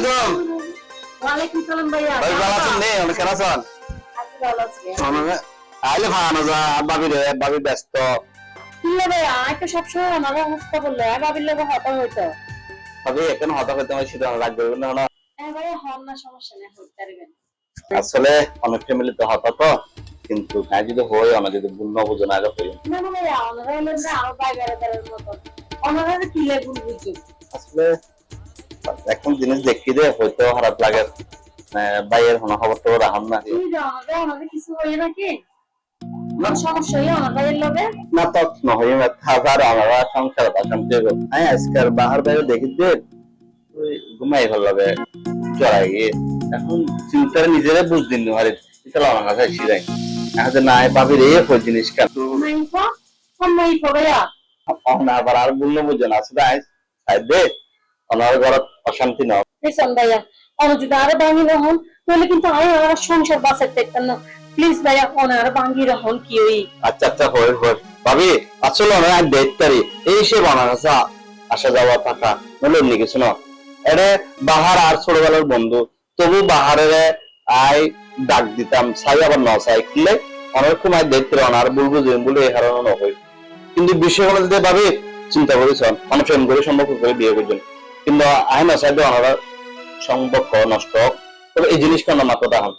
আলাইকুম। ওয়ালাইকুম সালাম ভাইয়া ভাই ভালো আছেন নে? অনেক কেন আছেন? আছি ভালো আছি। আইলে ভালো যা বাবি রে বাবি ব্যস্ত। কিলে ভাইয়া আই তো সবসময় আমার অবস্থা বলল আর ভাবির লোক হতা হইতো। ভাবি এখন হঠাৎ হইতে আমার সেটা রাখবে না না। হ্যাঁ ভাইয়া হন না সমস্যা নেই হইতে পারবেন। আসলে অনেক ফ্যামিলি তো হঠাৎ তো কিন্তু হ্যাঁ যদি হয় আমার যদি ভুল না বুঝো না আগে হই না না ভাইয়া ওনারা হলেন না আমার ভাই বেড়াদারের মতো। ওনারা কিলে ভুল বুঝুন আসলে এখন জিনিস দেখি দে হয়তো খারাপ লাগে। আহ, ভাইয়ের কোনো খবর তো রাহাম না। কিছু হয়ে নাকি হয়ে নহয় আমার সংসার অশান্তি হইব। আমি আজকাল বাহার বাইরে দেখি যে ঘুমাই ভালো লাগে চড়াই এখন চিন্তার নিজেরা বুঝ দিন হারে এটা আমার কাছে এখন না জিনিস কেন না আবার আর বলল বুঝো না আসলে আজ দে। ওনার ঘরত অশান্তি না ভাইয়া ওনা যদি আরও ভাঙি রহন তাহলে কিন্তু আমি আমার সংসার বাঁচাতে না। প্লিজ ভাইয়া ওনার ভাঙি রহন কি ওই? আচ্ছা আচ্ছা হয় হয়। ভাবি আসলে আমি এই সে আসা যাওয়া থাকা বলে এমনি কিছু না। এটা বাহার আর ছোটবেলার বন্ধু তবু বাহারের আই ডাক দিতাম সাই আবার ন সাই কিনলে অনেক সময় দেখতে আর বলব যে বলে এই হারানো কিন্তু বিষয় হলো যদি ভাবি চিন্তা করেছ মানুষ এমন করে সম্পর্ক করে বিয়ে করছেন কিন্তু আহমা সাহেব ওনারা সম্পর্ক নষ্ট। তবে এই জিনিস কেন মাথাটা হল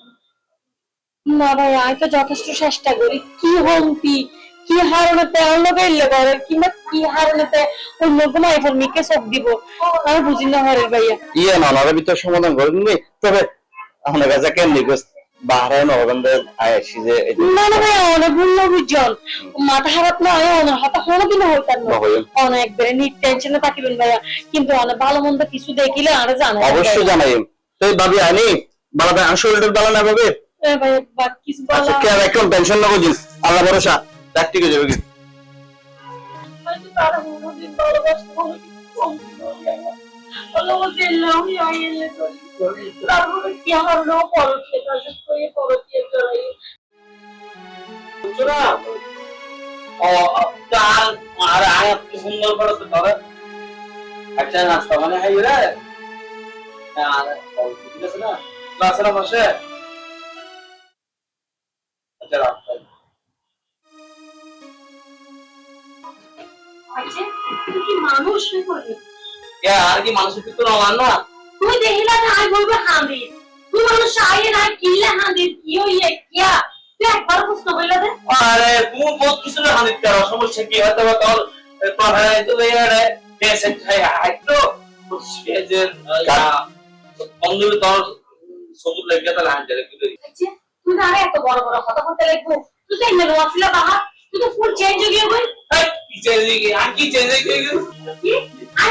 না ভাই আমি তো যথেষ্ট চেষ্টা করি। কি হন্তি কি হারণেতে অন্য বেরলে করে কিংবা কি হারণেতে অন্য কোনো মিকে সব দিব আমি বুঝি না হরে ভাইয়া। ইয়ে না ওনারা ভিতর সমাধান করে তবে আমার কাছে কেন নিকোস বাহারে নবগন্ধে আয় আসি যে না না ভাইয়া অনেক ভুল মাথা খারাপ না হয় অনেক হতা কোনো দিন হইতাম না। অনেক বেড়ে নিট টেনশনে থাকিবেন ভাইয়া। কিন্তু অনেক ভালো মন্দ কিছু দেখিলে আরে জানে অবশ্যই জানাই। তো ভাবি আনি বালাটা শরীরটা বালা না ভাবে? কিছু আচ্ছা বলা একদম টেনশন না বুঝিস। আল্লাহ ভরসা। ডাক্তার যাবে কি? লোক সুন্দর করে তো ধরে আচ্ছা নাস্তা মানে হাই রে আর ঠিক আছে না ক্লাসের বসে আচ্ছা রাস্তা আচ্ছা, কি মানুষ হয়ে পড়লি? আর কি মানুষের কিছু আমার না তুই দেখিলা না, আমি বলব হাঁদির। তুই মানুষ আইয়ে না, কিনলে হাঁদির। কি হইয়ে, কিয়া? তুই একবার প্রশ্ন কইলা দে। আরে তুমি বহুত কিছু না হানিত সমস্যা কি হয়তো বা তোর তোর হ্যাঁ তো এর দেশে খাই হাইতো পেজের বন্ধু তোর সবুজ লেগে তাহলে হাঁটতে লেগে আচ্ছা, তুই না এত বড় বড় কথা বলতে লাগবো। তুই তো এমনি রোয়াছিলা বাবা। তুই তো ফুল চেঞ্জ হয়ে গিয়ে বই। কি চেঞ্জ হয়ে গেল আর কি চেঞ্জ হয়ে গেল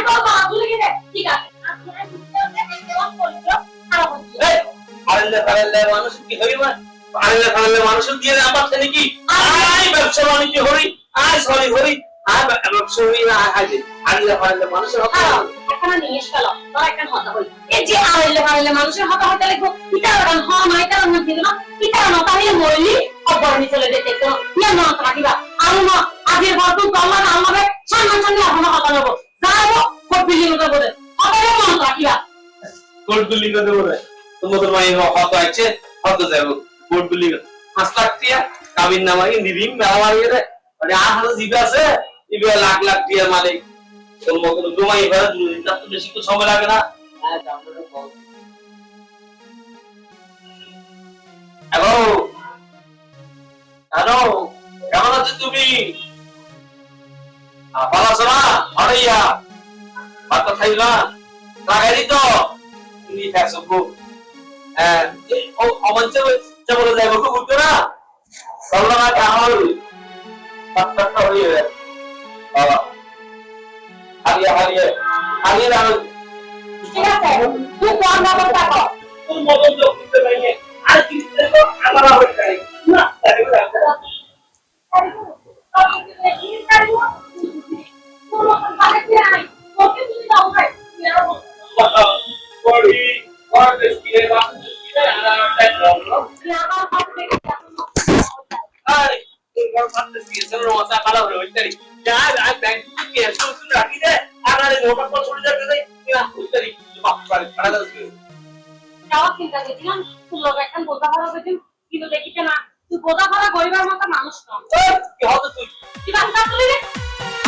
কি? আমি বলব, আব্দুল লিখে দে। ঠিক আছে। আমি আর বুঝতে পারছি না, দেওয়াল করছিল, খারাপ হচ্ছে। এই আরেলে ফারেলে মানুষ কি হইবা আরেলে ফারেলে মানুষ দিয়ে আমার থেকে আই মানুষের আহ, এখানে নিয়ে হতা। এই যে আড়াইলে বাড়াইলে মানুষের হতা হতে লাগবো। ইটা ওরান হ কোর্ট বিল্ডিং বলে তোমাদের মাই হত আছে হত যাব কোর্ট পাঁচ লাখ টিয়া কাবিন নামাই নিদিম মেলা রে। মানে আর হাতে জিবে আছে? ইবে লাখ লাখ টিয়ার মালিক। তোর মতন জমাই এবারে দুদিন তার তো বেশি তো সময় লাগে না। জানতে বল। হ্যালো? হ্যালো? কেমন আছো তুমি? ভালো আছো না? আড়াইয়া ভাত তো লাগাই তো? না। হয়ে বাবা। হারিয়ে হারিয়ে হারিয়ে ঠিক আছে? তুই কোন নম্বর থাকো? তোর মতন লোক করতে পারিনি। আর কি আমার না তাই বলে কিন্তু দেখিতে না তুই বোঝা করা গরিবের মতো মানুষ না কি হতো তুই কি বাচ্চা তুই রে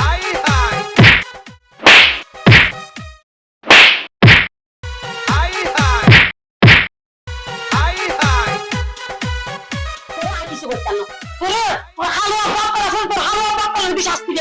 আর